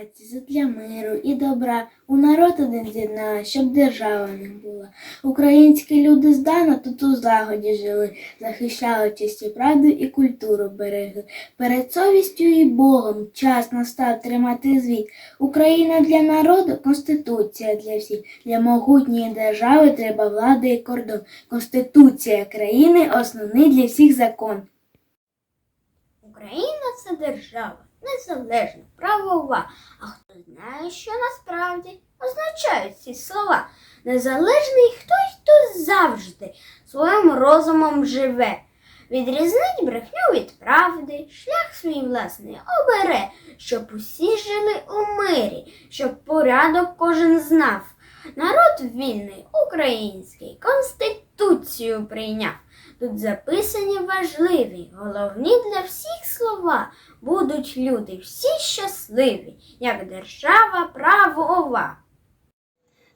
Родини задля миру і добра, у народ один з'єднала, щоб держава не була. Українські люди здано тут у злагоді жили, захищали честь і правду і культуру берегли. Перед совістю і Богом час настав тримати звіт. Україна для народу, конституція для всіх. Для могутньої держави треба влада і кордон. Конституція країни основний для всіх закон. Україна це держава, незалежна, правова. А хто знає, що насправді означають ці слова? Незалежний хтось, хто завжди своїм розумом живе. Відрізнить брехню від правди, шлях свій власний обере, щоб усі жили у мирі, щоб порядок кожен знав. Народ вільний, український, конституцію прийняв. Тут записані важливі, головні для всіх слова. Будуть люди всі щасливі, як держава правова.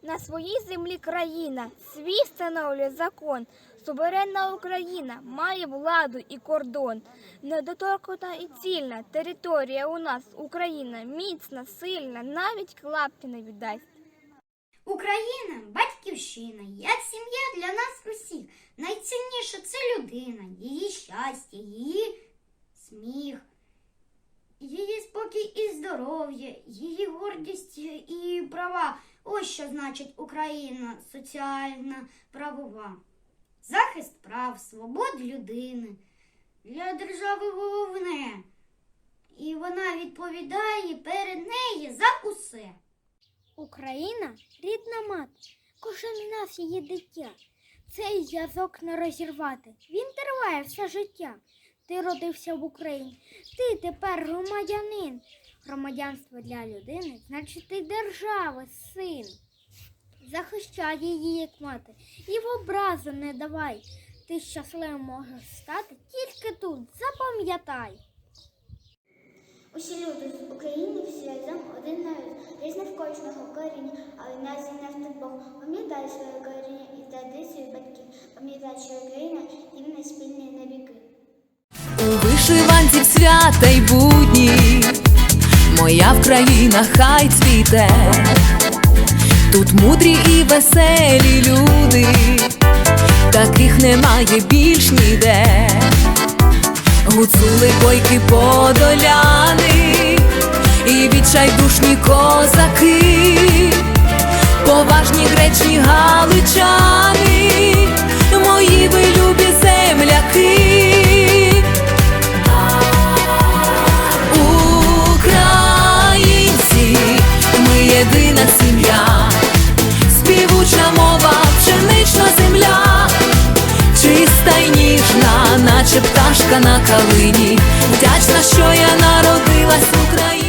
На своїй землі країна свій встановлює закон. Суверенна Україна має владу і кордон. Недоторкана і цільна територія у нас Україна міцна, сильна, навіть клапті не віддасть. Україна батьківщина, як сім'я для нас усіх. Це людина, її щастя, її сміх, її спокій і здоров'я, її гордість і права. Ось що значить Україна соціальна, правова. Захист прав, свобод людини. Для держави головне. І вона відповідає перед нею за усе. Україна рідна мати, кожен нас її дитя. Цей зв'язок не розірвати. Він триває все життя. Ти родився в Україні, ти тепер громадянин. Громадянство для людини, значить ти держави, син. Захищай її, як мати, і в образу не давай. Ти щасливим можеш стати тільки тут, запам'ятай. Усі люди з України всі разом один народ, різне в кожного коріння, але нас зінав Бог. Пам'ятай своє коріння традицію батьків. Пам'ятай, що Україна рівна спільні на віки. У вишиванці свята й будні, моя Вкраїна хай цвіте, тут мудрі і веселі люди, таких немає більш ніде. Гуцули бойки подоляни, і відчайдушні козаки, та й ніжна, наче пташка на калині, вдячна, що я народилась в Україні.